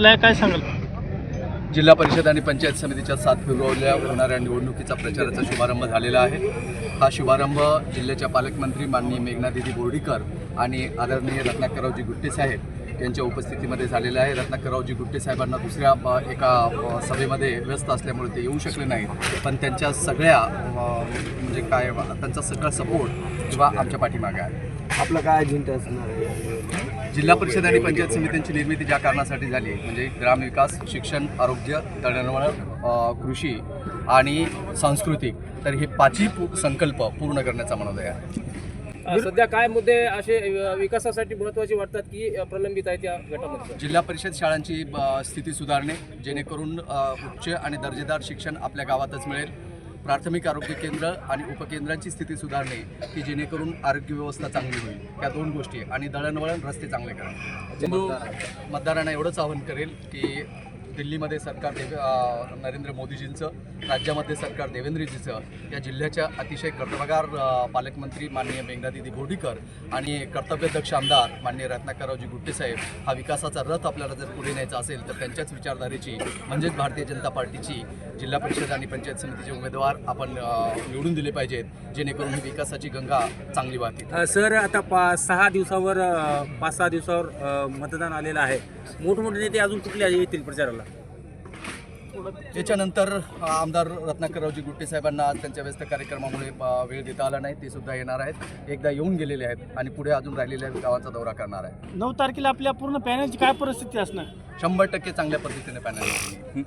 लय काय सांगाल? जिल्हा परिषद आणि पंचायत समितीच्या सात फेब्रुवारीला होणाऱ्या निवडणुकीचा प्रचाराचा शुभारंभ झालेला आहे. हा शुभारंभ जिल्ह्याच्या पालकमंत्री माननीय मेघनादिदी बोर्डीकर आणि आदरणीय रत्नाकररावजी गुट्टे साहेब यांच्या उपस्थितीमध्ये झालेला आहे. रत्नाकररावजी गुट्टे साहेबांना दुसऱ्या एका सभेमध्ये व्यस्त असल्यामुळे ते येऊ शकले नाहीत. पण त्यांच्या सगळ्या म्हणजे काय त्यांचा सगळा सपोर्ट किंवा आमच्या पाठीमागे आहे. आपलं काय अजेंडा असणार आहे? जिल्हा परिषद आणि पंचायत समित्यांची निर्मिती ज्या कारणासाठी झाली म्हणजे ग्रामविकास शिक्षण आरोग्य दळणवळण कृषी आणि सांस्कृतिक तर हे पाचही संकल्प पूर्ण करण्याचा मनोदय आहे. सध्या काय मुद्दे असे विकासासाठी महत्त्वाचे वाटतात की प्रलंबित आहेत या गटामध्ये? जिल्हा परिषद शाळांची स्थिती सुधारणे जेणेकरून उच्च आणि दर्जेदार शिक्षण आपल्या गावातच मिळेल. प्राथमिक आरोग्य केंद्र आणि उपकेंद्रांची स्थिती सुधारणे की जेणेकरून आरोग्य व्यवस्था चांगली होईल. या दोन गोष्टी आणि दळणवळण रस्ते चांगले करा. मतदारांना एवढंच आवाहन करेल की दिल्लीमध्ये सरकार देव नरेंद्र मोदीजींचं राज्यामध्ये सरकार देवेंद्रजीचं या जिल्ह्याच्या अतिशय कर्तबगार पालकमंत्री माननीय मेघनादिदी बोर्डीकर आणि कर्तव्यदक्ष आमदार माननीय रत्नाकररावजी गुट्टेसाहेब हा विकासाचा रथ आपल्याला जर पुढे न्यायचा असेल तर त्यांच्याच विचारधारेची म्हणजेच भारतीय जनता पार्टीची जिल्हा परिषद आणि पंचायत समितीचे उमेदवार आपण निवडून दिले पाहिजेत जेणेकरून ही विकासाची गंगा चांगली वाहते. सर आता पा सहा दिवसावर पाच सहा दिवसावर मतदान आलेलं आहे. मोठमोठे नेते अजून कुठले येतील प्रचाराला? त्याच्यानंतर आमदार रत्नाकररावजी गुट्टे साहेबांना आज त्यांच्या व्यस्त कार्यक्रमामुळे वेळ देता आला नाही ते सुद्धा येणार आहेत. एकदा येऊन गेलेले आहेत आणि पुढे अजून राहिलेल्या गावांचा दौरा करणार आहे नऊ तारखेला आपल्या पूर्ण पॅनलची काय परिस्थिती असणार? शंभर टक्के चांगल्या पद्धतीने पॅनल